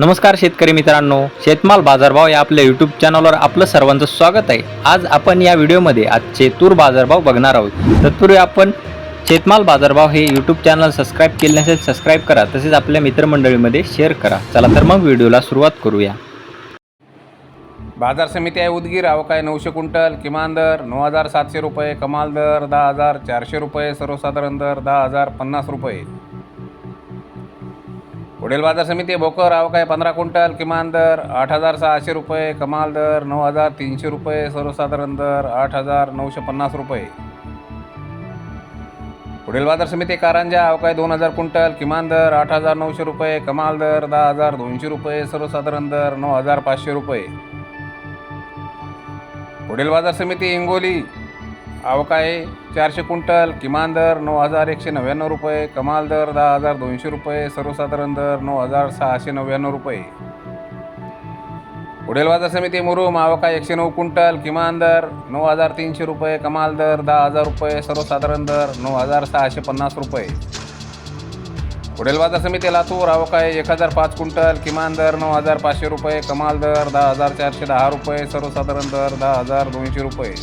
नमस्कार शेतकरी मित्रांनो शेतमाल बाजारभाव या आपल्या यूट्यूब चॅनलवर आपलं सर्वांचं स्वागत आहे. आज आपण या व्हिडिओमध्ये आजचे तूर बाजारभाव बघणार आहोत. तत्पूर्वी आपण शेतमाल बाजारभाव हे यूट्यूब चॅनल सबस्क्राईब केले नसेल सबस्क्राईब करा. तसेच आपल्या मित्रमंडळीमध्ये शेअर करा. चला तर मग व्हिडिओला सुरुवात करूया. बाजार समिती आहे उदगीर. अवकाय नऊशे क्विंटल किमान दर नऊ हजार सातशे रुपये कमाल दर दहा हजार चारशे रुपये सर्वसाधारण दर दहा हजार पन्नास रुपये. पुढील बाजार समिती भोकर अवकाय पंधरा क्विंटल किमान दर आठ हजार सहाशे रुपये कमाल दर नऊ हजार तीनशे रुपये सर्वसाधारण दर आठ हजार नऊशे पन्नास रुपये. पुढील बाजार समिती कारंजा अवकाय दोन हजार क्विंटल किमान दर आठ हजार नऊशे रुपये कमाल दर दहा हजार दोनशे रुपये सर्वसाधारण दर नऊ हजार पाचशे रुपये. पुढील बाजार समिती हिंगोली आवकाय चारशे क्विंटल किमान दर नऊ हजार एकशे नव्याण्णव रुपये कमाल दर दहा हजार दोनशे रुपये सर्वसाधारण दर नऊ हजार सहाशे नव्याण्णव रुपये. पुढील बाजार समिती मुरुम आवका एकशे नऊ क्विंटल किमान दर नऊ हजार तीनशे रुपये कमाल दर दहा हजार रुपये सर्वसाधारण दर नऊ हजार सहाशे पन्नास रुपये. पुढील बाजार समिती लातूर अवकाय एक हजार पाच क्विंटल किमान दर नऊ हजार पाचशे रुपये कमाल दर दहा हजार चारशे दहा रुपये सर्वसाधारण दर दहा हजार दोनशे रुपये.